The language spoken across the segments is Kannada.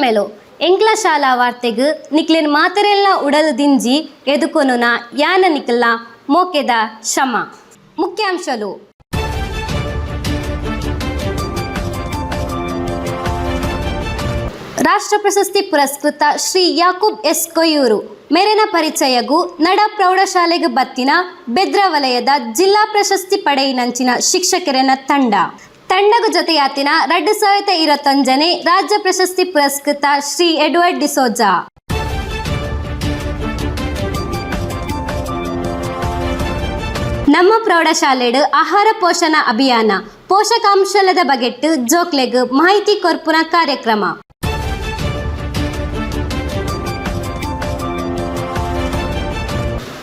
ಮೇಲು. ಎಂಕ್ಲ ಶಾಲಾ ವಾರ್ತೆಗ್ ನಿಕ್ಲೆನ್ ಮಾತರೆಲ್ಲ ಉಡಲು ದಿಂಜಿ ಎದುಕೊನುನ ಯಾನ ನಿಕ್ಲ ಮೋಕೆದ ಶಮ. ಮುಖ್ಯಾಂಶಲು. ರಾಷ್ಟ್ರ ಪ್ರಶಸ್ತಿ ಪುರಸ್ಕೃತ ಶ್ರೀ ಯಾಕೂಬ್ ಎಸ್ ಕೊಯ್ಯೂರು. ಮೇರೆನ ಪರಿಚಯಗು ನಡ ಪ್ರೌಢಶಾಲೆಗೆ ಬತ್ತಿನ ಬೆದ್ರ ವಲಯದ ಜಿಲ್ಲಾ ಪ್ರಶಸ್ತಿ ಪಡೆಯಿನಂಚಿನ ಶಿಕ್ಷಕರನ ತಂಡ. ತಂಡಗ ಜೊತೆಯಾತಿನ ಎರಡು ಸಾವಿರದ ಇರತ್ತೊಂಜನೇ ರಾಜ್ಯ ಪ್ರಶಸ್ತಿ ಪುರಸ್ಕೃತ ಶ್ರೀ ಎಡ್ವರ್ಡ್ ಡಿಸೋಜಾ. ನಮ್ಮ ಪ್ರೌಢಶಾಲೆಡು ಆಹಾರ ಪೋಷಣ ಅಭಿಯಾನ, ಪೋಷಕಾಂಶಲದ ಬಗೆಟ್ ಜೋಕ್ಲೆಗ್ ಮಾಹಿತಿ ಕೊರ್ಪುನ ಕಾರ್ಯಕ್ರಮ.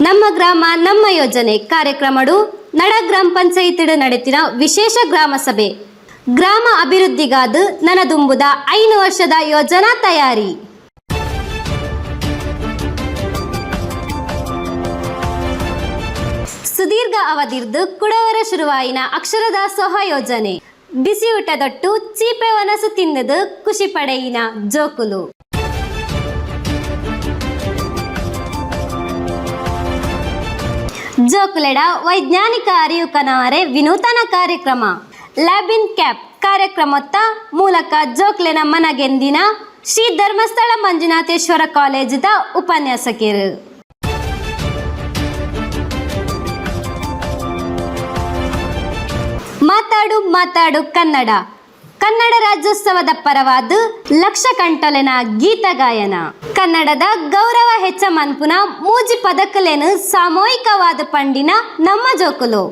ನಮ್ಮ ಗ್ರಾಮ, ನಮ್ಮ ಯೋಜನೆ ಕಾರ್ಯಕ್ರಮಡು ನಡ ಗ್ರಾಮ ಪಂಚಾಯತ್ ನಡೆತಿನ ವಿಶೇಷ ಗ್ರಾಮ ಸಭೆ. ಗ್ರಾಮ ಅಭಿವೃದ್ಧಿಗಾದ ನನದುಂಬುದ ಐನು ವರ್ಷದ ಯೋಜನಾ ತಯಾರಿ. ಸುದೀರ್ಘ ಅವಧಿರ್ದು ಕುಡವರ ಶುರುವಾಯಿನ ಅಕ್ಷರದಾಸೋಹ ಯೋಜನೆ. ಬಿಸಿ ಊಟದೊಟ್ಟು ಚೀಪೆ ವನಸು ತಿನ್ನದು ಖುಷಿ ಪಡೆಯಿನ ಜೋಕುಲು. ಜೋಕುಲೆಡ ವೈಜ್ಞಾನಿಕ ಅರಿವು ಕನವರೆ ವಿನೂತನ ಕಾರ್ಯಕ್ರಮ. ಲ್ಯಾಬ್ ಇನ್ ಕ್ಯಾಪ್ ಕಾರ್ಯಕ್ರಮದ ಮೂಲಕ ಜೋಕ್ಲೆನ ಮನಗೆಂದಿನ ಶ್ರೀ ಧರ್ಮಸ್ಥಳ ಮಂಜುನಾಥೇಶ್ವರ ಕಾಲೇಜದ ಉಪನ್ಯಾಸಕರು. ಮಾತಾಡು ಮಾತಾಡು ಕನ್ನಡ. ಕನ್ನಡ ರಾಜ್ಯೋತ್ಸವದ ಪರವಾದ ಲಕ್ಷ ಕಂಟಲೆನ ಗೀತ ಗಾಯನ. ಕನ್ನಡದ ಗೌರವ ಹೆಚ್ಚ ಮನ್ಪುನ ಮೂಜಿ ಪದಕಲೆನು ಸಾಮೂಹಿಕವಾದ ಪಂಡಿನ ನಮ್ಮ ಜೋಕುಲು.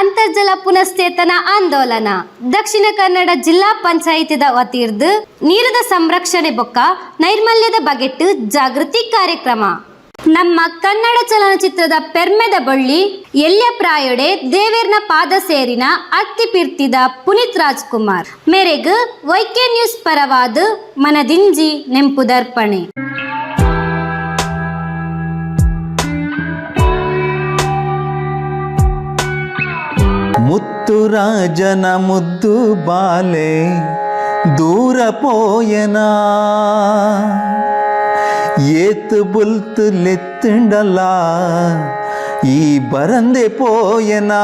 ಅಂತರ್ಜಲ ಪುನಶ್ಚೇತನ ಆಂದೋಲನ. ದಕ್ಷಿಣ ಕನ್ನಡ ಜಿಲ್ಲಾ ಪಂಚಾಯಿತಿದ ವತಿರ್ದು ನೀರದ ಸಂರಕ್ಷಣೆ ಬೊಕ್ಕ ನೈರ್ಮಲ್ಯದ ಬಗೆಟ್ಟು ಜಾಗೃತಿ ಕಾರ್ಯಕ್ರಮ. ನಮ್ಮ ಕನ್ನಡ ಚಲನಚಿತ್ರದ ಪೆರ್ಮೆದ ಬಳ್ಳಿ, ಎಲ್ಯ ಪ್ರಾಯೊಡೆ, ದೇವೇರ್ನ ಪಾದ ಸೇರಿನ ಅತ್ತಿ ಪಿರ್ತಿದ ಪುನೀತ್ ರಾಜ್ಕುಮಾರ್. ಮೇರೆಗ್ ವೈಕೆ ನ್ಯೂಸ್ ಪರವಾದ, ಮನದಿಂಜಿ ನೆಂಪುದರ್ಪಣೆ ಮುತ್ತುರಾಜನ ಮುದ್ದು ಬಾಲೆ, ದೂರ ಪೋಯನಾ. ಏತು ಬುಲ್ತು ಲೆತ್ತುಂಡಲ ಈ ಬರಂದೆ ಪೋಯನಾ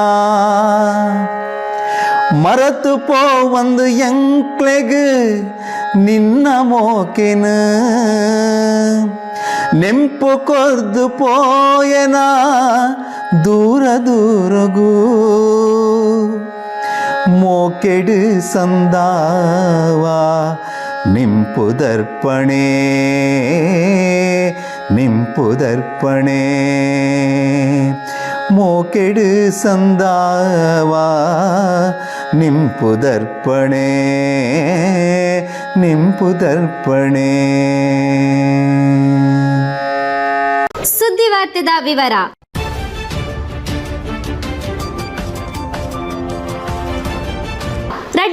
ಮರತು ಪೋ ಒಂದು ಎಂಕ್ಲೆಗ್ ನಿನ್ನ ಮೋಕೆನ ನೆಂಪು ಕೊರ್ದು ಪೋಯನ ದೂರ ದೂರಗೂ ಮೋಕೆಡು ಸಂದಾವಾ ನಿಂಪು ದರ್ಪಣೆ ನಿಂಪು ದರ್ಪಣೆ ಮೋಕೆಡು ಸಂದಾವಾ ನಿಂಪು ದರ್ಪಣೆ ನಿಂಪು ದರ್ಪಣೆ ಸುದ್ದಿ ವಾರ್ತೆದ ವಿವರ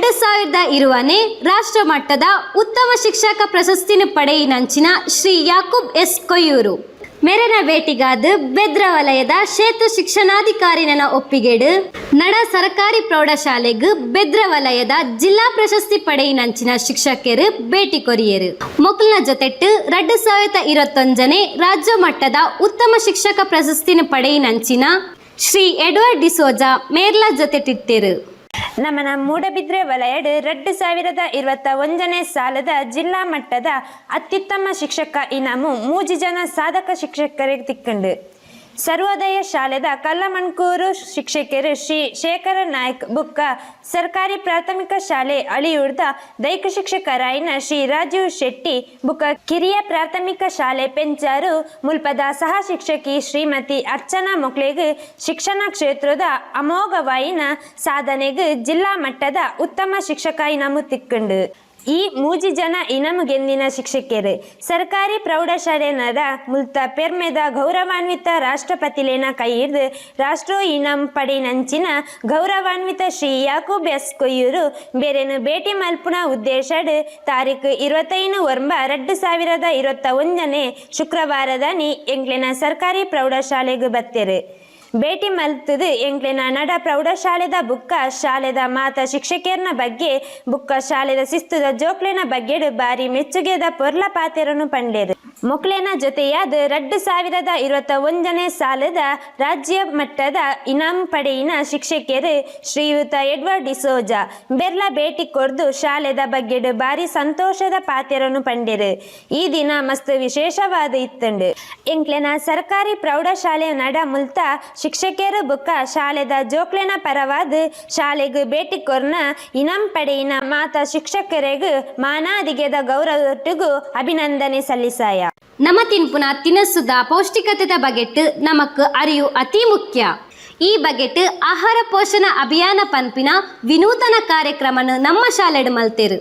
ಎರಡು ಸಾವಿರದ ಇರುವನೇ ರಾಷ್ಟ್ರ ಮಟ್ಟದ ಉತ್ತಮ ಶಿಕ್ಷಕ ಪ್ರಶಸ್ತಿನ ಪಡೆಯಿನಂಚಿನ ಶ್ರೀ ಯಾಕೂಬ್ ಎಸ್ ಕೊಯ್ಯೂರು. ಮೇರನ ಭೇಟಿಗಾದ ಬೆದ್ರ ವಲಯದ ಕ್ಷೇತ್ರ ಶಿಕ್ಷಣಾಧಿಕಾರಿನ ಒಪ್ಪಿಗೆಡು, ನಡ ಸರ್ಕಾರಿ ಪ್ರೌಢಶಾಲೆಗ್ ಬೆದ್ರ ವಲಯದ ಜಿಲ್ಲಾ ಪ್ರಶಸ್ತಿ ಪಡೆಯಿನಂಚಿನ ಶಿಕ್ಷಕರು ಭೇಟಿ ಕೊರಿಯರು. ಮೊಕಲ್ನ ಜೊತೆಟ್ಟು ಎರಡು ಸಾವಿರದ ಇರತ್ತೊಂಜನೇ ರಾಜ್ಯ ಮಟ್ಟದ ಉತ್ತಮ ಶಿಕ್ಷಕ ಪ್ರಶಸ್ತಿನ ಪಡೆಯಿನಂಚಿನ ಶ್ರೀ ಎಡ್ವರ್ಡ್ ಡಿಸೋಜಾ ಜೊತೆ ಜೊತೆಟಿಟ್ಟರು ನಮ್ಮನ ಮೂಡಬಿದ್ರೆ ವಲಯಡ್ ಎರಡು ಸಾವಿರದ ಇರುವತ್ತ ಒಂದನೇ ಸಾಲದ ಜಿಲ್ಲಾ ಮಟ್ಟದ ಅತ್ಯುತ್ತಮ ಶಿಕ್ಷಕ ಇನಾಮು ಮೂಜಿ ಜನ ಸಾಧಕ ಶಿಕ್ಷಕರಿಗೆ ತಿಕ್ಕಂಡು. ಸರ್ವೋದಯ ಶಾಲೆದ ಕಲ್ಲಮಣ್ಕೂರು ಶಿಕ್ಷಕಿಯರು ಶ್ರೀ ಶೇಖರ ನಾಯ್ಕ ಬುಕ್ಕ ಸರ್ಕಾರಿ ಪ್ರಾಥಮಿಕ ಶಾಲೆ ಅಳಿಯೂರ್ದ ದೈಕ ಶಿಕ್ಷಕರಾಯಿನ ಶ್ರೀ ರಾಜೀವ್ ಶೆಟ್ಟಿ ಬುಕ್ಕ ಕಿರಿಯ ಪ್ರಾಥಮಿಕ ಶಾಲೆ ಪೆಂಚಾರು ಮುಲ್ಪದ ಸಹ ಶಿಕ್ಷಕಿ ಶ್ರೀಮತಿ ಅರ್ಚನಾ ಮೊಕ್ಲೆಗ್ ಶಿಕ್ಷಣ ಕ್ಷೇತ್ರದ ಅಮೋಘವಾಯಿನ ಸಾಧನೆಗೆ ಜಿಲ್ಲಾ ಮಟ್ಟದ ಉತ್ತಮ ಶಿಕ್ಷಕ ಇನಾಮು ತಿಕ್ಕಂಡು ಈ ಮೂಜಿ ಜನ ಇನಮುಗೆಂದಿನ ಶಿಕ್ಷಕಿಯರು. ಸರ್ಕಾರಿ ಪ್ರೌಢಶಾಲೆನದ ಮುಲ್ತ ಪೆರ್ಮೆದ ಗೌರವಾನ್ವಿತ ರಾಷ್ಟ್ರಪತಿಲೇನ ಕೈ ಹಿಡಿದು ರಾಷ್ಟ್ರೋ ಪಡೆ ನಂಚಿನ ಗೌರವಾನ್ವಿತ ಶ್ರೀ ಯಾಕೂಬ್ ಎಸ್ ಕೊಯ್ಯೂರು ಬೇರೆನು ಭೇಟಿ ಮಲ್ಪುನ ಉದ್ದೇಶಡ್ ತಾರೀಕು ಇರುವತ್ತೈನು ಒರ್ಂಬ ಎರಡು ಸಾವಿರದ ಇರುವತ್ತ ಒಂದನೇ ಶುಕ್ರವಾರದ ನೀ ಎಂಗ್ಲಿನ ಸರ್ಕಾರಿ ಪ್ರೌಢಶಾಲೆಗೂ ಬತ್ತೆರು. ಭೇಟಿ ಮಲ್ತದು. ಎಂಕ್ಲೆನ ನಡ ಪ್ರೌಢಶಾಲೆದ ಬುಕ್ಕ, ಶಾಲೆದ ಮಾತ ಶಿಕ್ಷಕಿಯರ್ನ ಬಗ್ಗೆ, ಬುಕ್ಕ ಶಾಲೆದ ಶಿಸ್ತುದ ಜೋಕ್ಲಿನ ಬಗ್ಗೆ ಬಾರಿ ಮೆಚ್ಚುಗೆದ ಪೊರ್ಲ ಪಾತೆರನು ಪಂಡೇರು ಮೊಕ್ಲೆನ ಜೊತೆಯಾದ ಎರಡು ಸಾವಿರದ ಇರುವತ್ತ ಒಂದನೇ ಸಾಲದ ರಾಜ್ಯ ಮಟ್ಟದ ಇನಾಮ್ ಪಡೆಯಿನ ಶಿಕ್ಷಕಿಯರು ಶ್ರೀಯುತ ಎಡ್ವರ್ಡ್ ಡಿಸೋಜಾ. ಬೆರ್ಲಾ ಭೇಟಿ ಕೊರ್ದು ಶಾಲೆದ ಬಗ್ಗೆ ಬಾರಿ ಸಂತೋಷದ ಪಾತ್ರರನ್ನು ಪಂಡಿರು. ಈ ದಿನ ಮಸ್ತ್ ವಿಶೇಷವಾದ ಇತ್ತುಂಡು. ಎಂಕ್ಲೆನ ಸರ್ಕಾರಿ ಪ್ರೌಢಶಾಲೆಯ ನಡ ಮುಲ್ತ ಶಿಕ್ಷಕಿಯರು ಬುಕ್ಕ ಶಾಲೆದ ಜೋಕ್ಲೆನ ಪರವಾದ ಶಾಲೆಗ್ ಭೇಟಿ ಕೊರ್ನ ಇನಾಮ್ ಪಡೆಯಿನ ಮಾತ ಶಿಕ್ಷಕರಿಗೂ ಮಾನಾದಿಗೆದ ಗೌರವಟ್ಟಿಗೂ ಅಭಿನಂದನೆ ಸಲ್ಲಿಸಾಯ. ನಮ್ಮ ತಿನ್ಪುನ ತಿನಸುದ ಪೌಷ್ಟಿಕತೆದ ಬಗೆಟ್ ನಮಕ್ ಅರಿಯು ಅತಿ ಮುಖ್ಯ. ಈ ಬಗೆಟ್ ಆಹಾರ ಪೋಷಣ ಅಭಿಯಾನ ಪನ್ಪಿನ ವಿನೂತನ ಕಾರ್ಯಕ್ರಮನ ನಮ್ಮ ಶಾಲೆಡ್ ಮಲ್ತೇರು.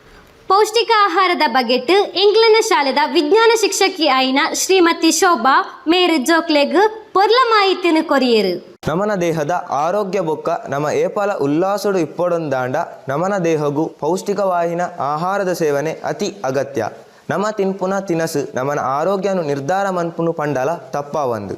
ಪೌಷ್ಟಿಕ ಆಹಾರದ ಬಗೆಟ್ ಇಂಗ್ಲೆಂಡ್ ಶಾಲೆದ ವಿಜ್ಞಾನ ಶಿಕ್ಷಕಿ ಆಯಿನ ಶ್ರೀಮತಿ ಶೋಭಾ ಮೇರು ಜೋಕ್ಲೆಗ್ ಪೊರ್ಲ ಮಾಹಿತಿನ ಕೊರಿಯರು. ನಮನ ದೇಹದ ಆರೋಗ್ಯ ಬೊಕ್ಕ ನಮ್ಮ ಏಪಾಲ ಉಲ್ಲಾಸಡು ಇಪ್ಪೊಡೊಂದಾಂಡ ನಮನ ದೇಹಗೂ ಪೌಷ್ಟಿಕವಾಹಿನ ಆಹಾರದ ಸೇವನೆ ಅತಿ ಅಗತ್ಯ. ನಮ್ಮ ತಿನ್ಪುನ ತಿನಸು, ನಮನ ಆರೋಗ್ಯನು ನಿರ್ಧಾರ ಮನ್ಪುನು ಪಂಡಲ ತಪ್ಪಾವಂದು.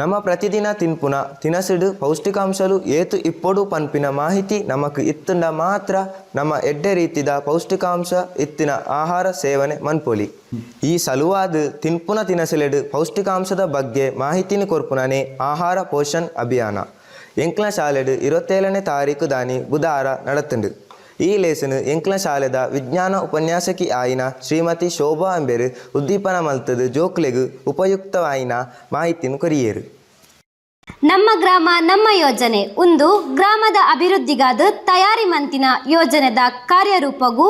ನಮ್ಮ ಪ್ರತಿದಿನ ತಿನ್ಪುನ ತಿನಸಿಡು ಪೌಷ್ಟಿಕಾಂಶಲು ಏತು ಇಪ್ಪಡು ಪನ್ಪಿನ ಮಾಹಿತಿ ನಮಕ್ ಇತ್ತುಂಡ ಮಾತ್ರ ನಮ್ಮ ಎಡ್ಡೆ ರೀತಿದ ಪೌಷ್ಟಿಕಾಂಶ ಇತ್ತಿನ ಆಹಾರ ಸೇವನೆ ಮನ್ಪೊಲಿ. ಈ ಸಲುವಾದ ತಿನ್ಪುನ ತಿನಸಿಲೆಡು ಪೌಷ್ಟಿಕಾಂಶದ ಬಗ್ಗೆ ಮಾಹಿತಿನ ಕೊರ್ಪುನನೆ ಆಹಾರ ಪೋಷಣ್ ಅಭಿಯಾನ. ಎಂಕ್ಲ ಶಾಲೆಡು ಇರುವತ್ತೇಳನೇ ತಾರೀಕು ದಾನಿ ಬುಧಾರ ನಡತುಂಡು ಈ ಲೇಸನ್ ಎಂಕ್ಲ ಶಾಲೆದ ವಿಜ್ಞಾನ ಉಪನ್ಯಾಸಕಿ ಆಯಿನ ಶ್ರೀಮತಿ ಶೋಭಾ ಅಂಬೇರ್ ಉದ್ದೀಪನ ಮಲ್ತದ ಜೋಕ್ಲೆಗು ಉಪಯುಕ್ತವಾಯಿನ ಮಾಹಿತಿನ ಕೊರಿಯೇರು ನಮ್ಮ ಗ್ರಾಮ, ನಮ್ಮ ಯೋಜನೆ. ಒಂದು ಗ್ರಾಮದ ಅಭಿವೃದ್ಧಿಗಾದ ತಯಾರಿ ಮಂತಿನ ಯೋಜನೆದ ಕಾರ್ಯರೂಪಗೂ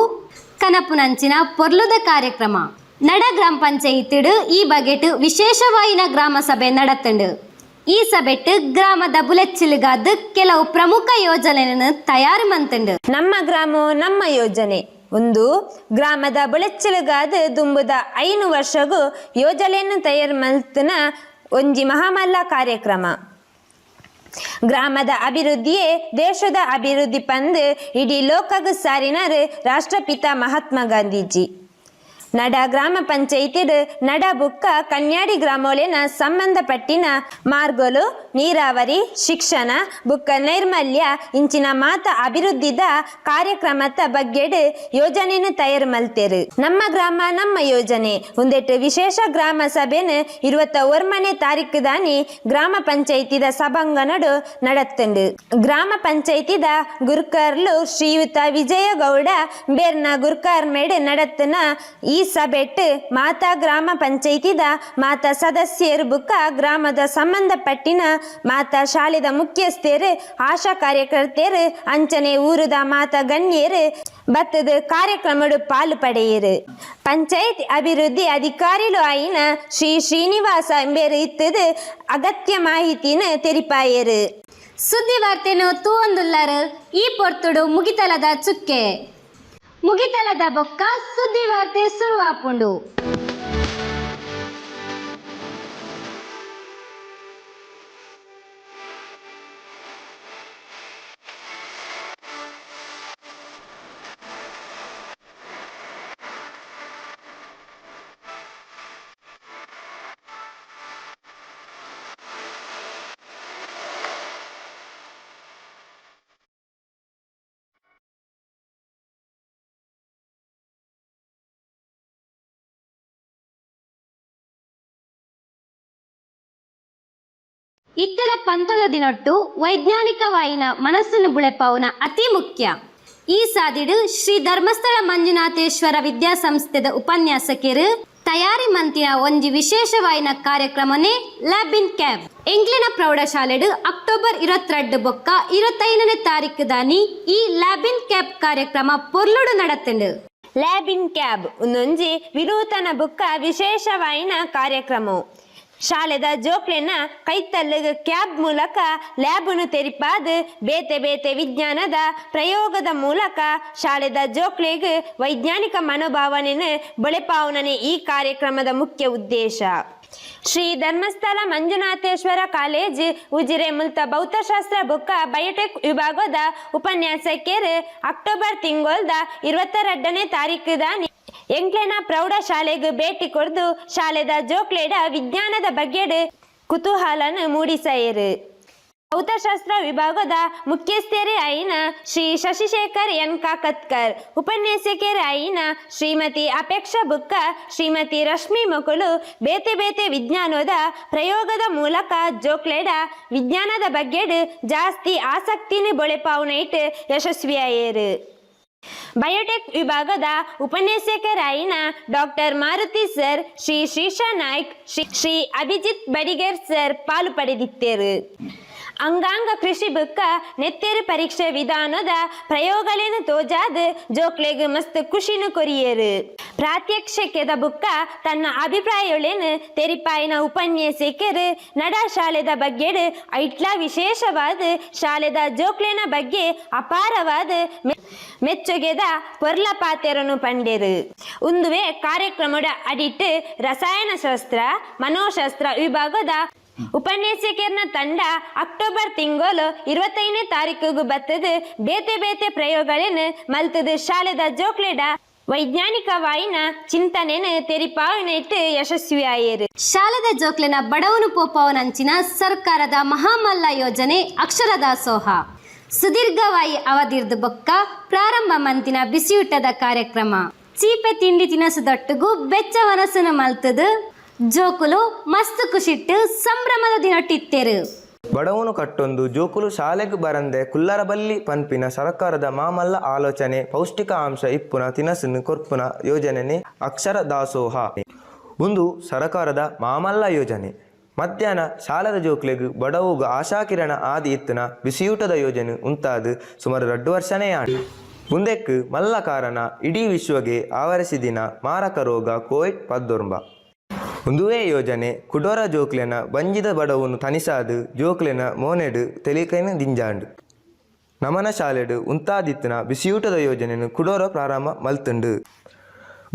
ಕನಪುನಂಚಿನ ಪೊರ್ಲುದ ಕಾರ್ಯಕ್ರಮ. ನಡ ಗ್ರಾಮ ಪಂಚಾಯಿತಿಡು ಈ ಬಗೆಟ್ ವಿಶೇಷವಾಯಿನ ಗ್ರಾಮ ಸಭೆ ನಡತಂಡು ಈ ಸಭೆಟ್ ಗ್ರಾಮದ ಬುಲೆಚ್ಚಿಲುಗಾದ ಕೆಲವು ಪ್ರಮುಖ ಯೋಜನೆಯನ್ನು ತಯಾರು ಮಂತಂಡು. ನಮ್ಮ ಗ್ರಾಮ ನಮ್ಮ ಯೋಜನೆ. ಒಂದು, ಗ್ರಾಮದ ಬುಳೆಚ್ಚಲುಗಾದ ದುಂಬುದ ಐನು ವರ್ಷಗೂ ಯೋಜನೆಯನ್ನು ತಯಾರು ಮಲ್ತನ ಒಂಜಿ ಮಹಾಮಲ್ಲ ಕಾರ್ಯಕ್ರಮ. ಗ್ರಾಮದ ಅಭಿವೃದ್ಧಿಯೇ ದೇಶದ ಅಭಿವೃದ್ಧಿ ಪಂದ್ ಇಡೀ ಲೋಕಗ್ ಸಾರಿನರ್ ರಾಷ್ಟ್ರಪಿತ ಮಹಾತ್ಮ ಗಾಂಧೀಜಿ. ನಡ ಗ್ರಾಮ ಪಂಚಾಯಿತಿಡ್ ನಡ ಬುಕ್ಕ ಕನ್ಯಾಡಿ ಗ್ರಾಮೋಲಿನ ಸಂಬಂಧಪಟ್ಟಿನ ಮಾರ್ಗೋಲು, ನೀರಾವರಿ, ಶಿಕ್ಷಣ, ಬುಕ್ಕ ನೈರ್ಮಲ್ಯ, ಇಂಚಿನ ಮಾತ ಅಭಿವೃದ್ಧಿದ ಕಾರ್ಯಕ್ರಮದ ಬಗ್ಗೆಡ್ ಯೋಜನೆನ ತಯಾರು ಮಲ್ತೇರು. ನಮ್ಮ ಗ್ರಾಮ ನಮ್ಮ ಯೋಜನೆ. ಒಂದೆಟ್ಟು ವಿಶೇಷ ಗ್ರಾಮ ಸಭೆನ ಇರುವತ್ತ ಒರ್ಮನೆ ತಾರೀಕು ದಾನಿ ಗ್ರಾಮ ಪಂಚಾಯಿತಿದ ಸಭಾಂಗಣಡು ನಡತ್ತಂಡು. ಗ್ರಾಮ ಪಂಚಾಯಿತಿದ ಗುರ್ಕರ್ಲು ಶ್ರೀಯುತ ವಿಜಯಗೌಡ, ಬೇರ್ನ ಗುರ್ಕಾರ್ ಮೇಡ್ ನಡತ್ತನ ಈ ಸಭೆಟ್ ಮಾತಾ ಗ್ರಾಮ ಪಂಚಾಯಿತಿದ ಮಾತಾ ಸದಸ್ಯರು ಬುಕ್ಕ ಗ್ರಾಮದ ಸಂಬಂಧಪಟ್ಟಿನ ಮಾತಾ ಶಾಲೆದ ಮುಖ್ಯಸ್ಥರು ಆಶಾ ಕಾರ್ಯಕರ್ತೆಯರು, ಅಂಚನೆ ಊರುದ ಮಾತಾ ಗಣ್ಯರು ಬತ್ತದ ಕಾರ್ಯಕ್ರಮಡು ಪಾಲು ಪಡೆಯರು. ಪಂಚಾಯತ್ ಅಭಿವೃದ್ಧಿ ಅಧಿಕಾರಿಲು ಆಯಿನ ಶ್ರೀ ಶ್ರೀನಿವಾಸ ಎಂಬೇರು ಇತ್ತದ ಅಗತ್ಯ ಮಾಹಿತಿನ ತೆರಿಪಾಯರು. ಸುದ್ದಿ ವಾರ್ತೆನು ತೂವೊಂದುಲ್ಲರು, ಈ ಪೊರ್ತುಡು ಮುಗಿತಲದ ಚುಕ್ಕೆ. ಮುಗಿತಲದ ಬೊಕ್ಕ ಸುದ್ದಿ ವಾರ್ತೆ ಸುರುವಾಪುಂಡು ಪಂತದ ದಿನೊಟ್ಟು ವೈಜ್ಞಾನಿಕವಾಯಿನ ಮನಸ್ಸನ್ನು ಬುಳೆಪವನ ಅತಿ ಮುಖ್ಯ. ಈ ಸಾದಿಡು ಶ್ರೀ ಧರ್ಮಸ್ಥಳ ಮಂಜುನಾಥೇಶ್ವರ ವಿದ್ಯಾಸಂಸ್ಥೆದ ಉಪನ್ಯಾಸಕರು ತಯಾರಿ ಮಂತಿನ ಒಂಜಿ ವಿಶೇಷವಾಯಿನ ಕಾರ್ಯಕ್ರಮನೇ ಲ್ಯಾಬ್ ಇನ್ ಕ್ಯಾಬ್. ಎಂಗ್ಲಿನ ಪ್ರೌಢಶಾಲೆಡು ಅಕ್ಟೋಬರ್ ಇರತ್ತೆರಡು ಬೊಕ್ಕ ಇರತ್ತೈದನೇ ತಾರೀಕು ದಾನಿ ಈ ಲ್ಯಾಬ್ ಇನ್ ಕ್ಯಾಬ್ ಕಾರ್ಯಕ್ರಮ ಪೊರ್ಲುಡು ನಡತ್ತಂಡು ಲ್ಯಾಬ್ ಇನ್ ಕ್ಯಾಬ್ ಒಂದೊಂಜಿ ವಿನೂತನ ಬುಕ್ಕ ವಿಶೇಷವಾಯಿನ ಕಾರ್ಯಕ್ರಮ ಶಾಲೆದ ಜೋಕ್ಲೆನ ಕೈತಲ್ಲಗ ಕ್ಯಾಬ್ ಮೂಲಕ ಲ್ಯಾಬನ್ನು ತೆರಿಪಾದ ಬೇತೆ ಬೇತೆ ವಿಜ್ಞಾನದ ಪ್ರಯೋಗದ ಮೂಲಕ ಶಾಲೆದ ಜೋಕ್ಲೆಗ್ ವೈಜ್ಞಾನಿಕ ಮನೋಭಾವನೆನ ಬಳೆಪಾವನನೆ ಈ ಕಾರ್ಯಕ್ರಮದ ಮುಖ್ಯ ಉದ್ದೇಶ. ಶ್ರೀ ಧರ್ಮಸ್ಥಳ ಮಂಜುನಾಥೇಶ್ವರ ಕಾಲೇಜ್ ಉಜಿರೆ ಮುಲ್ತ ಭೌತಶಾಸ್ತ್ರ ಬುಕ್ಕ ಬಯೋಟೆಕ್ ವಿಭಾಗದ ಉಪನ್ಯಾಸಕ್ಕೆ ಅಕ್ಟೋಬರ್ ತಿಂಗೊಳ್ದ ಇರುವತ್ತೆರಡನೇ ತಾರೀಕು ದಾನಿ ಎಂಕ್ಲೆನ ಪ್ರೌಢ ಶಾಲೆಗೆ ಭೇಟಿ ಕೊಡ್ದು ಶಾಲೆದ ಜೋಕ್ಲೇಡ ವಿಜ್ಞಾನದ ಬಗ್ಗೆ ಕುತೂಹಲನ ಮೂಡಿಸಯರು ಭೌತಶಾಸ್ತ್ರ ವಿಭಾಗದ ಮುಖ್ಯಸ್ಥರೇ ಆಯಿನ ಶ್ರೀ ಶಶಿಶೇಖರ್ ಎನ್. ಕಾಕತ್ಕರ್, ಉಪನ್ಯಾಸಕರೇ ಆಯಿನ ಶ್ರೀಮತಿ ಅಪೇಕ್ಷಾ ಬುಕ್ಕ, ಶ್ರೀಮತಿ ರಶ್ಮಿ ಮಕುಲು ಬೇತೆ ಬೇತೆ ವಿಜ್ಞಾನದ ಪ್ರಯೋಗದ ಮೂಲಕ ಜೋಕ್ಲೆಡ ವಿಜ್ಞಾನದ ಬಗ್ಗೆ ಜಾಸ್ತಿ ಆಸಕ್ತಿನ ಬೊಳೆಪಾವುನೈಟ್ ಯಶಸ್ವಿಯಾಯರು. ಬಯೋಟೆಕ್ ವಿಭಾಗದ ಉಪನ್ಯಾಸಕರಾಯಿನ doctor Maruti sir Shri Shrisha Naik Shri Abhijit Badiger sir ಪಾಲು ಪಡೆದಿದ್ದರು ಅಂಗಾಂಗ ಕೃಷಿ ಬುಕ್ಕ ನೆತ್ತೆರು ಪರೀಕ್ಷೆ ವಿಧಾನದ ಪ್ರಯೋಗಲೇನು ತೋಜಾದ? ಜೋಕ್ಲೆಗ್ ಮಸ್ತ್ ಖುಷಿನು ಕೊರಿಯರು. ಪ್ರಾತ್ಯಕ್ಷಕ್ಯದ ಬುಕ್ಕ ತನ್ನ ಅಭಿಪ್ರಾಯಗಳೇನು ತೆರಿಪಾಯಿನ ಉಪನ್ಯಾಸಕರು. ನಡ ಶಾಲೆದ ಬಗ್ಗೆ ಐಟ್ಲಾ ವಿಶೇಷವಾದ. ಶಾಲೆದ ಜೋಕ್ಲೆನ ಬಗ್ಗೆ ಅಪಾರವಾದ ಮೆಚ್ಚುಗೆದ ಪೊರ್ಲ ಪಾತೆರನು ಪಂಡೆರು. ಒಂದುವೆ ಕಾರ್ಯಕ್ರಮದ ಅಡಿಟ್ ರಸಾಯನಶಾಸ್ತ್ರ, ಮನೋಶಾಸ್ತ್ರ ವಿಭಾಗದ ಉಪನ್ಯಾಸಕರ್ನ ತಂಡ ಅಕ್ಟೋಬರ್ ತಿಂಗಳು ಇರುವತ್ತೈದನೇ ತಾರೀಕಿಗೂ ಬರ್ತದ. ಬೇತೆ ಬೇತೆ ಪ್ರಯೋಗಗಳೇನು ಮಲ್ತದ. ಶಾಲೆದ ಜೋಕ್ಲೆಡ ವೈಜ್ಞಾನಿಕವಾಯಿನ ಚಿಂತನೆನ ಯಶಸ್ವಿ ಯಶಸ್ವಿಯಾಯರು. ಶಾಲದ ಜೋಕ್ಲೆನ ಬಡವನು ಪೋಪವನಂಚಿನ ಸರ್ಕಾರದ ಮಹಾಮಲ್ಲ ಯೋಜನೆ ಅಕ್ಷರದಾಸೋಹ. ಸುದೀರ್ಘವಾಯಿ ಅವಧಿರ್ದು ಬೊಕ್ಕ ಪ್ರಾರಂಭ ಮಂತಿನ ಬಿಸಿಯೂಟದ ಕಾರ್ಯಕ್ರಮ. ಚೀಪೆ ತಿಂಡಿ ತಿನಸುದೊಟ್ಟಿಗೂ ಬೆಚ್ಚ ಮನಸ್ಸನ್ನು ಮಲ್ತದು. ಜೋಕುಲು ಮಸ್ತ್ ಖುಷಿಟ್ಟು ಸಂಭ್ರಮದ ದಿನಟ್ಟಿತ್ತೇರು ಬಡವನು ಕಟ್ಟೊಂದು, ಜೋಕುಲು ಶಾಲೆಗೆ ಬರಂದೆ ಕುಲ್ಲರಬಲ್ಲಿ ಪನ್ಪಿನ ಸರ್ಕಾರದ ಮಾಮಲ್ಲ ಆಲೋಚನೆ, ಪೌಷ್ಟಿಕ ಅಂಶ ಇಪ್ಪುನ, ತಿನಸನ್ನು ಕೊರ್ಪುನ ಯೋಜನೆನೆ ಅಕ್ಷರ ದಾಸೋಹ. ಒಂದು ಸರಕಾರದ ಮಾಮಲ್ಲ ಯೋಜನೆ. ಮಧ್ಯಾಹ್ನ ಶಾಲದ ಜೋಕ್ಲೆಗ್ ಬಡವುಗ ಆಶಾಕಿರಣ ಆದಿ ಇತ್ತಿನ ಬಿಸಿಯೂಟದ ಯೋಜನೆ ಉಂತಾದ ಸುಮಾರು ಎರಡು ವರ್ಷನೇ ಆಣ. ಮುಂದೆಕ್ ಮಲ್ಲ ಕಾರಣ ಇಡೀ ವಿಶ್ವಗೆ ಆವರಿಸಿದಿನ ಮಾರಕ ರೋಗ ಕೋವಿಡ್ ಪದ್ದೊಂಬ ಒಂದುವೇ ಯೋಜನೆ ಕುಡೋರ ಜೋಕ್ಲೆನ ಬಂಜಿದ ಬಡವನು ತನಿಸಾದು, ಜೋಕ್ಲೆನ ಮೋನೆಡು ತೆಲಿಕೈನ ದಿಂಜಾಂಡು. ನಮನ ಶಾಲೆಡು ಉಂತಾದಿತ್ತಿನ ಬಿಸಿಯೂಟದ ಯೋಜನೆಯನ್ನು ಕುಡೋರ ಪ್ರಾರಂಭ ಮಲ್ತುಂಡು.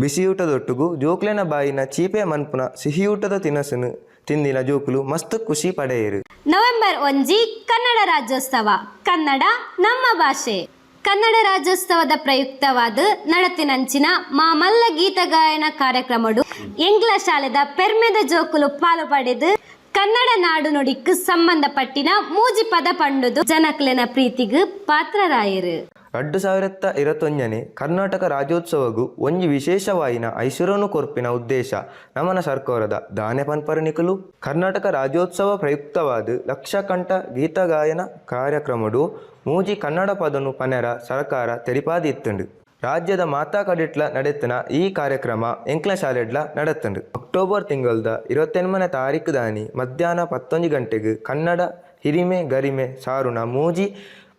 ಬಿಸಿಯೂಟದೊಟ್ಟಿಗೂ ಜೋಕ್ಲೆನ ಬಾಯಿನ ಚೀಪೆ ಮನ್ಪುನ ಸಿಹಿಯೂಟದ ತಿನಸನ್ನು ತಿಂದಿನ ಜೋಕುಲು ಮಸ್ತ್ ಖುಷಿ ಪಡೆಯರು. ನವೆಂಬರ್ ಒಂಜಿ ಕನ್ನಡ ರಾಜ್ಯೋತ್ಸವ. ಕನ್ನಡ ನಮ್ಮ ಭಾಷೆ. ಕನ್ನಡ ರಾಜ್ಯೋತ್ಸವದ ಪ್ರಯುಕ್ತವಾದ ನಡತಿನಂಚಿನ ಮಾಮಲ್ಲ ಗೀತ ಗಾಯನ ಕಾರ್ಯಕ್ರಮಡು ಎಂಗ್ಲ ಶಾಲೆದ ಪೆರ್ಮೆದ ಜೋಕುಲು ಪಾಲು ಪಡೆದು ಕನ್ನಡ ನಾಡು ನುಡಿಕ್ ಸಂಬಂಧಪಟ್ಟಿನ ಮೂಜಿ ಪದ ಪಂಡುದು ಜನಕ್ಲೆನ ಪ್ರೀತಿಗ್ ಪಾತ್ರರಾಯರು. ಎರಡು ಸಾವಿರದ ಇರತ್ತೊಂಜನೆ ಕರ್ನಾಟಕ ರಾಜ್ಯೋತ್ಸವಗೂ ಒಂಜಿ ವಿಶೇಷವಾಯಿನ ಐಸಿರೋನು ಕೊರ್ಪಿನ ಉದ್ದೇಶ ನಮನ ಸರ್ಕಾರದ ದಾನೆ ಪನ್ಪರನಿಕಲು ಕರ್ನಾಟಕ ರಾಜ್ಯೋತ್ಸವ ಪ್ರಯುಕ್ತವಾದ ಲಕ್ಷಕಂಠ ಗೀತಗಾಯನ ಕಾರ್ಯಕ್ರಮಡು ಮೂಜಿ ಕನ್ನಡ ಪದನು ಪನೆರ ಸರ್ಕಾರ ತೆರಿಪಾದಿತ್ತುಂಡು. ರಾಜ್ಯದ ಮಾತಾ ಕಡಿಟ್ಲ ನಡೆತ್ತಿನ ಈ ಕಾರ್ಯಕ್ರಮ ಎಂಕ್ಲ ಶಾಲೆಡ್ಲ ನಡೆತ್ತುಂಡು. ಅಕ್ಟೋಬರ್ ತಿಂಗಳದ ಇರುವತ್ತೆನ್ಮನೆ ತಾರೀಕು ದಾನಿ ಮಧ್ಯಾಹ್ನ ಪತ್ತೊಂದು ಗಂಟೆಗೆ ಕನ್ನಡ ಹಿರಿಮೆ ಗರಿಮೆ ಸಾರುನ ಮೂಜಿ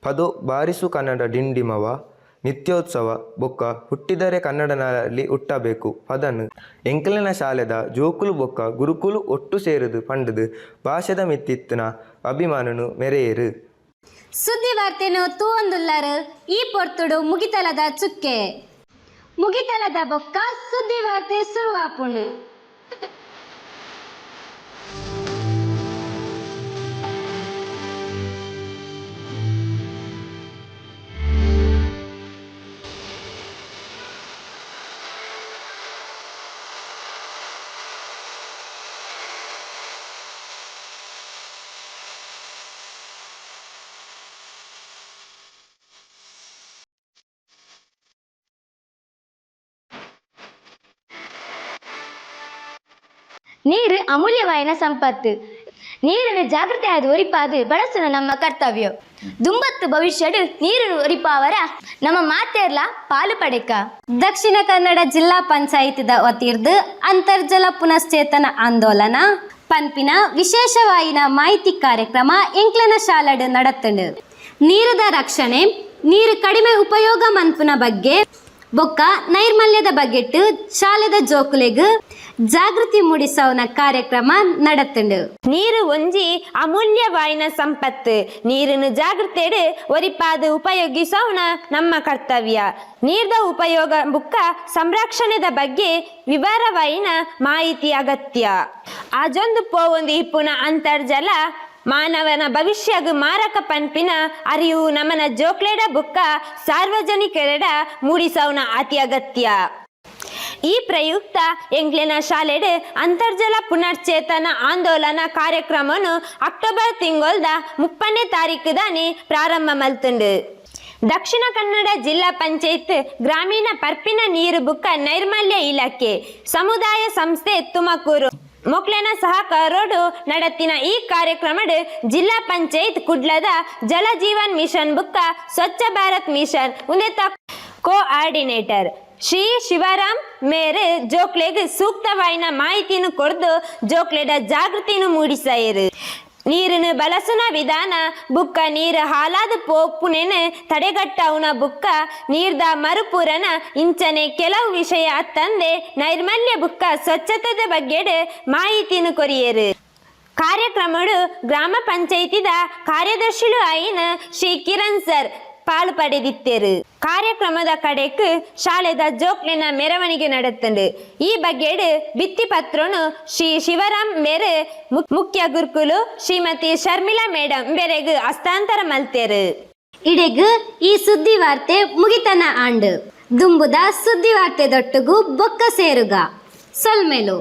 ಪದೋ ಬಾರಿಸು ಕನ್ನಡ ಡಿಂಡಿಮವ, ನಿತ್ಯೋತ್ಸವ, ಬೊಕ್ಕ ಹುಟ್ಟಿದರೆ ಕನ್ನಡನಲ್ಲಿ ಹುಟ್ಟಬೇಕು, ಪದನು. ಎಂಕಲಿನ ಶಾಲೆದ ಜೋಕುಲು ಬೊಕ್ಕ ಗುರುಕುಲು ಒಟ್ಟು ಸೇರುದು, ಪಂಡದು. ಭಾಷೆದ ಮಿತ್ತಿತ್ತಿನ ಅಭಿಮಾನನು ಮೆರೆಯರು. ಸುದ್ದಿ ವಾರ್ತೆನು ತೂವೊಂದುಲ್ಲರು, ಈ ಪೊರ್ತುಡು ಮುಗಿತಲದ ಚುಕ್ಕೆ. ಮುಗಿತಲದ ಬೊಕ್ಕ ಸುದ್ದಿ ವಾರ್ತೆ ಶುರುವಾಪುಣು ನೀರು ಅಮೂಲ್ಯವಾಯಿನ ಸಂಪತ್ತು. ನೀರನ್ನು ಆದ ಒರಿಪಾದು ಬಳಸಲು ನಮ್ಮ ಕರ್ತವ್ಯ. ದುಂಬತ್ತು ಭವಿಷ್ಯಡು ನೀರು ಒರಿಪಾವರ ನಮ್ಮ ಮಾತೆರ್ಲ ಪಾಲು ಪಡೆಕ. ದಕ್ಷಿಣ ಕನ್ನಡ ಜಿಲ್ಲಾ ಪಂಚಾಯತ್ದ ವತಿರ್ದು ಅಂತರ್ಜಲ ಪುನಶ್ಚೇತನ ಆಂದೋಲನ. ಪನ್ಪಿನ ವಿಶೇಷವಾಯಿನ ಮಾಹಿತಿ ಕಾರ್ಯಕ್ರಮ ಇಂಕ್ಲನ ಶಾಲಡ್ ನಡತ್ತುಂಡು. ನೀರದ ರಕ್ಷಣೆ, ನೀರು ಕಡಿಮೆ ಉಪಯೋಗ ಮನ್ಪುನ ಬಗ್ಗೆ ಬೊಕ್ಕ ನೈರ್ಮಲ್ಯದ ಬಗ್ಗೆಟ್ಟು ಶಾಲೆದ ಜೋಕುಲೆಗ್ ಜಾಗೃತಿ ಮೂಡಿಸೋನ ಕಾರ್ಯಕ್ರಮ ನಡತ್ತುಂಡು. ನೀರು ಒಂಜಿ ಅಮೂಲ್ಯವಾಯಿನ ಸಂಪತ್ತು. ನೀರನ್ನು ಜಾಗೃತಿ ಒರಿಪಾದ ಉಪಯೋಗಿಸೋಣ ನಮ್ಮ ಕರ್ತವ್ಯ. ನೀರ್ದ ಉಪಯೋಗ ಬುಕ್ಕ ಸಂರಕ್ಷಣೆದ ಬಗ್ಗೆ ವಿವರವಾಯಿನ ಮಾಹಿತಿ ಅಗತ್ಯ. ಆಜೊಂದು ಪೋವೊಂದು ಇಪ್ಪುನ ಅಂತರ್ಜಲ ಮಾನವನ ಭವಿಷ್ಯಗ್ ಮಾರಕ ಪನ್ಪಿನ ಅರಿವು ನಮನ ಜೋಕ್ಲೆಡ ಬುಕ್ಕ ಸಾರ್ವಜನಿಕರೆಡ ಮೂಡಿಸೋಣ ಅತಿ ಅಗತ್ಯ. ಈ ಪ್ರಯುಕ್ತ ಎಂಗ್ಲೆನ ಶಾಲೆಡ್ ಅಂತರ್ಜಲ ಪುನರ್ಚೇತನ ಆಂದೋಲನ ಕಾರ್ಯಕ್ರಮವನ್ನು ಅಕ್ಟೋಬರ್ ತಿಂಗಳದ ಮುಪ್ಪನೇ ತಾರೀಕು ದಾನಿ ಪ್ರಾರಂಭ ಮಲ್ತುಂಡು. ದಕ್ಷಿಣ ಕನ್ನಡ ಜಿಲ್ಲಾ ಪಂಚಾಯತ್ ಗ್ರಾಮೀಣ ಪರ್ಪಿನ ನೀರು ಬುಕ್ಕ ನೈರ್ಮಲ್ಯ ಇಲಾಖೆ, ಸಮುದಾಯ ಸಂಸ್ಥೆ ತುಮಕೂರು. ಮೊಕ್ಲೆನ ಸಹಕಾರೋಡು ನಡತ್ತಿನ ಈ ಕಾರ್ಯಕ್ರಮಡ್ ಜಿಲ್ಲಾ ಪಂಚಾಯತ್ ಕುಡ್ಲದ ಜಲ ಜೀವನ್ ಮಿಷನ್ ಬುಕ್ಕ ಸ್ವಚ್ಛ ಭಾರತ್ ಮಿಷನ್ ಉನ್ನತ ಕೋಆರ್ಡಿನೇಟರ್. ಶ್ರೀ ಶಿವರಾಮ್ ಮೇರೆ ಜೋಕ್ಲೆಗ್ ಸೂಕ್ತವಾಯಿನ ಮಾಹಿತಿಯನ್ನು ಕೊಡ್ದು ಜೋಕ್ಲೆಡ ಜಾಗೃತಿಯನ್ನು ಮೂಡಿಸಾಯಿರು. ನೀರಿನ ಬಳಸುನ ವಿಧಾನ ಬುಕ್ಕ ನೀರ ಹಾಲಾದ ಪೋಪುನೆನ ತಡೆಗಟ್ಟವನ ಬುಕ್ಕ ನೀರ್ದ ಮರುಪುರನ ಇಂಚನೆ ಕೆಲವು ವಿಷಯ ತಂದೆ ನೈರ್ಮಲ್ಯ ಬುಕ್ಕ ಸ್ವಚ್ಛತೆದ ಬಗ್ಗೆ ಮಾಹಿತಿನು ಕೊರಿಯರು. ಕಾರ್ಯಕ್ರಮಡು ಗ್ರಾಮ ಪಂಚಾಯಿತಿದ ಕಾರ್ಯದರ್ಶಿಲು ಆಯಿನ ಶ್ರೀ ಕಿರಣ್ ಸರ್. ಪಾಲು ಪಡೆದಿತ್ತೇರು ಕಾರ್ಯಕ್ರಮದ ಕಡೆಕ್ ಶಾಲೆದ ಜೋಕ್ಲೆನ ಮೆರವಣಿಗೆ ನಡೆತಂಡು ಈ ಬಗ್ಗೆ ಭಿತ್ತಿ ಪತ್ರನು ಶ್ರೀ ಶಿವರಾಮ್ ಮೇರೆ ಮುಖ್ಯ ಗುರುಕುಲು ಶ್ರೀಮತಿ ಶರ್ಮಿಳಾ ಮೇಡಮ್ ಬೆರೆಗ್ ಹಸ್ತಾಂತರ ಮಲ್ತೇರು. ಇಡೆಗು ಈ ಸುದ್ದಿ ವಾರ್ತೆ ಮುಗಿತನ ಆಂಡ್. ದುಂಬುದ ಸುದ್ದಿ ವಾರ್ತೆ ದೊಟ್ಟುಗು ಬೊಕ್ಕ ಸೇರುಗ. ಸೊಲ್ಮೆಲು.